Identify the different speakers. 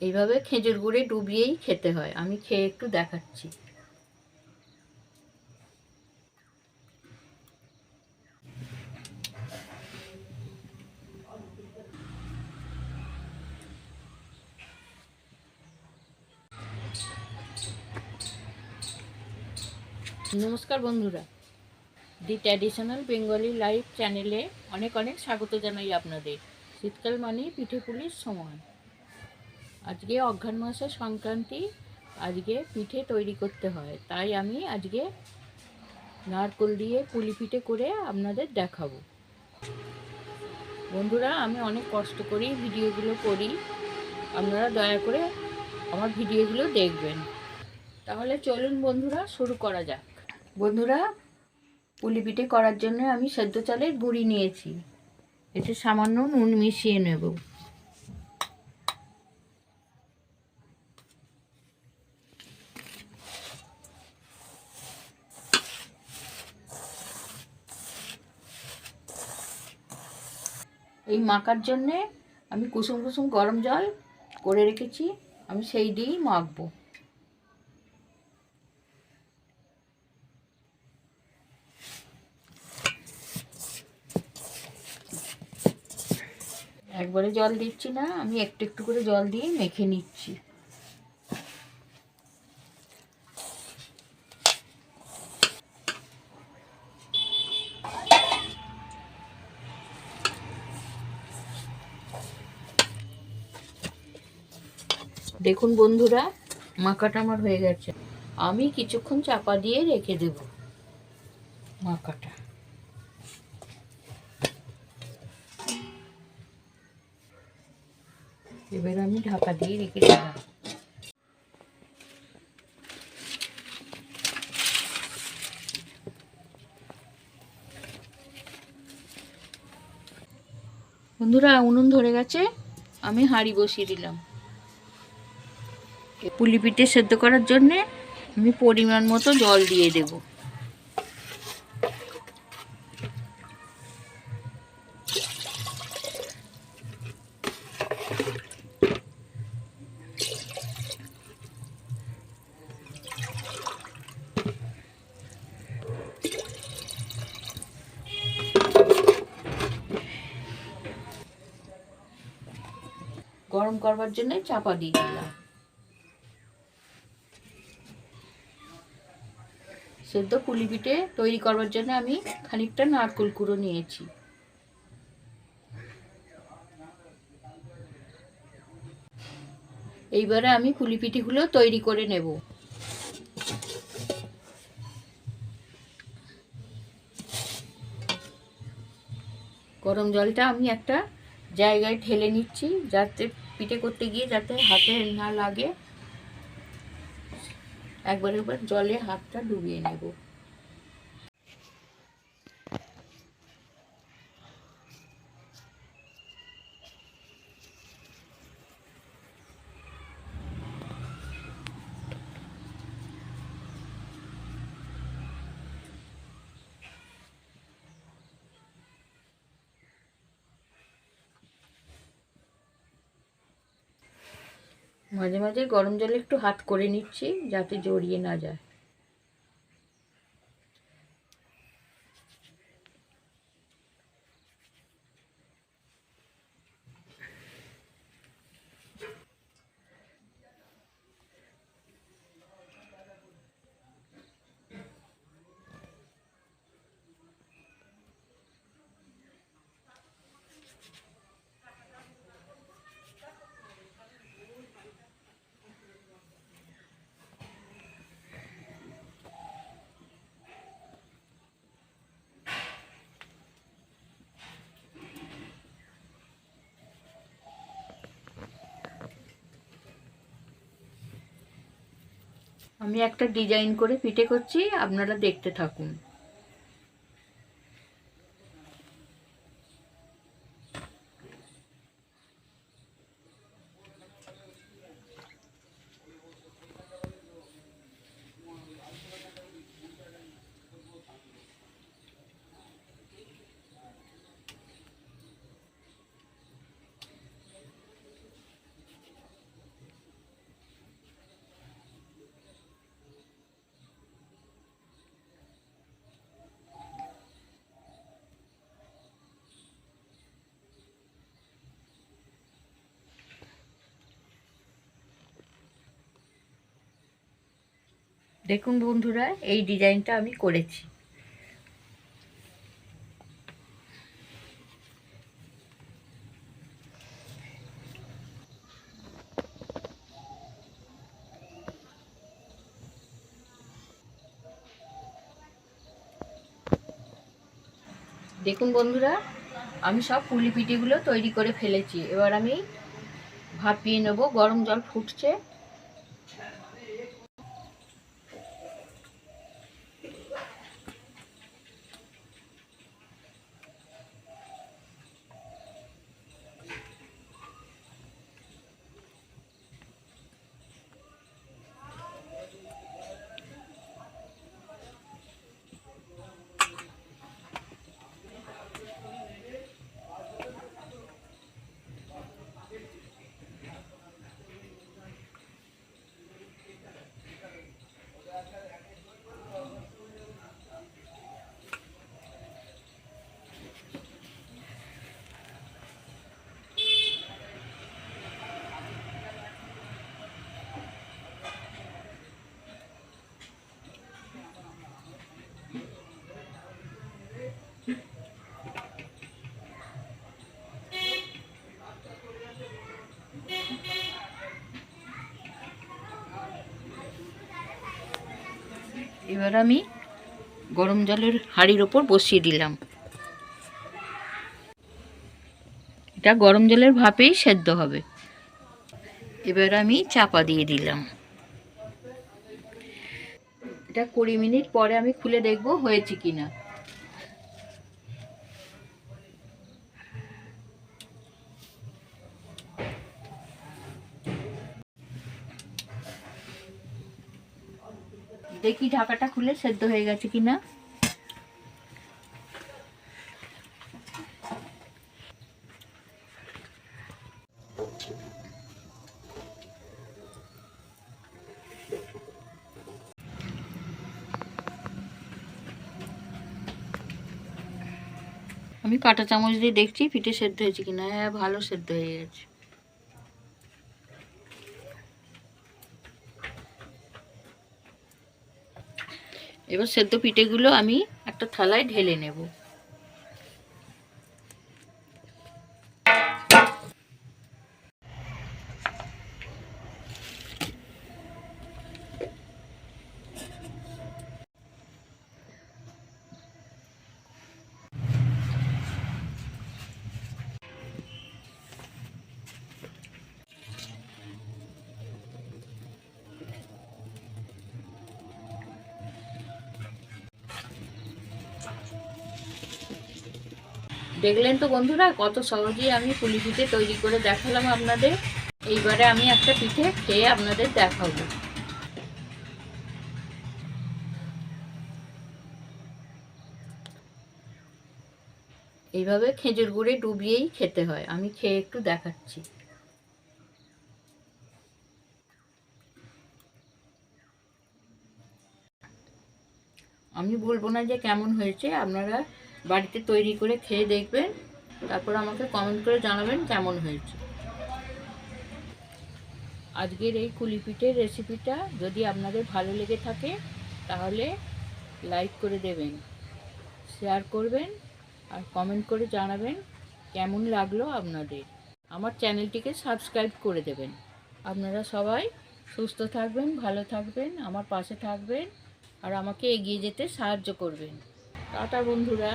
Speaker 1: এইভাবে খেজুর গুঁড়ে ডুবিয়েই খেতে হয়। আমি খেয়ে একটু দেখাচ্ছি। নমস্কার বন্ধুরা। দি ট্র্যাডিশনাল বেঙ্গলি লাইফ চ্যানেলে অনেক অনেক স্বাগত জানাই আপনাদের। শীতকাল মানেই পিঠে পুলির সময়। আজকে অঘ্রাণ মাসের সংক্রান্তি, আজকে পিঠে তৈরি করতে হয়। তাই আমি আজকে নারকোল দিয়ে পুলি পিঠে করে আপনাদের দেখাবো। বন্ধুরা, আমি অনেক কষ্ট করেই ভিডিওগুলো করি। আপনারা দয়া করে আমার ভিডিওগুলো দেখবেন। তাহলে চলুন বন্ধুরা, শুরু করা যাক। বন্ধুরা, পুলি পিঠে করার জন্য আমি সেদ্ধ চালের গুঁড়ি নিয়েছি। এতে সামান্য নুন মিশিয়ে নেব। এই মাখার জন্যে আমি কুসুম কুসুম গরম জল করে রেখেছি, আমি সেই দিয়েই মাখবো। একবারে জল দিচ্ছি না, আমি একটু একটু করে জল দিয়ে মেখে নিচ্ছি। দেখুন বন্ধুরা, মাখাটা আমার হয়ে গেছে। আমি কিছুক্ষণ চাপা দিয়ে রেখে দেব মাখাটা। এবার আমি ঢাকা দিয়ে রেখে দিলাম বন্ধুরা, উনুন ধরে গেছে, আমি হাঁড়ি বসিয়ে দিলাম। পুলি পিঠে সেদ্ধ করার জন্যে আমি পরিমাণ মতো জল দিয়ে দেব। গরম করবার জন্য চাপা দিয়ে দিলাম। সেদ্ধ পুলি পিঠে তৈরি করবার জন্য আমি খানিকটা নারকেল কুড়ো নিয়েছি। এইবারে আমি পুলি পিঠেগুলো তৈরি করে নেব। গরম জলটা আমি একটা জায়গায় ঠেলে নিচ্ছি, যাতে পিঠে করতে গিয়ে যাতে হাতে না লাগে। একবার একবার জলে হাতটা ডুবিয়ে নেব। মাঝে মাঝে গরম জলে একটু হাত করে নিচ্ছি যাতে জড়িয়ে না যায়। আমি একটা ডিজাইন করে পিঠে করছি আপনারা দেখতে থাকুন। দেখুন বন্ধুরা, এই ডিজাইনটা আমি করেছি। দেখুন বন্ধুরা, আমি সব পুলি পিঠিগুলো তৈরি করে ফেলেছি। এবার আমি ভাপিয়ে নেব, গরম জল ফুটছে। এবার আমি গরম জলের হাঁড়ির ওপর বসিয়ে দিলাম। এটা গরম জলের ভাপেই সেদ্ধ হবে। এবার আমি চাপা দিয়ে দিলাম। এটা কুড়ি মিনিট পরে আমি খুলে দেখব হয়েছে কিনা। দেখি ঢাকাটা খুলে সেদ্ধ হয়ে গেছে কিনা। আমি কাঁটা চামচ দিয়ে দেখছি পিঠে সেদ্ধ হয়েছে কিনা। হ্যাঁ ভালো সেদ্ধ হয়ে গেছে। এবার সেদ্ধ পিঠেগুলো আমি একটা থালায় ঢেলে নেব। দেখলেন তো বন্ধুরা, কত সহজেই আমি পুলি পিঠে তৈরি করে দেখালাম আপনাদের। এইবারে আমি একটা পিঠে খেয়ে আপনাদের দেখাবো। এইভাবে খেজুর গুড়ে ডুবিয়েই খেতে হয়। আমি খেয়ে একটু দেখাচ্ছি। আমি বলব না যে কেমন হয়েছে, আপনারা বাড়িতে তৈরি করে খেয়ে দেখবেন, তারপর আমাকে কমেন্ট করে জানাবেন কেমন হয়েছে। আজকের এই কুলি পিঠের রেসিপিটা যদি আপনাদের ভালো লেগে থাকে, তাহলে লাইক করে দেবেন শেয়ার করবেন, আর কমেন্ট করে জানাবেন কেমন লাগল আপনাদের। আমার চ্যানেলটিকে সাবস্ক্রাইব করে দেবেন। আপনারা সবাই সুস্থ থাকবেন, ভালো থাকবেন, আমার পাশে থাকবেন, আর আমাকে এগিয়ে যেতে সাহায্য করবেন। টাটা বন্ধুরা।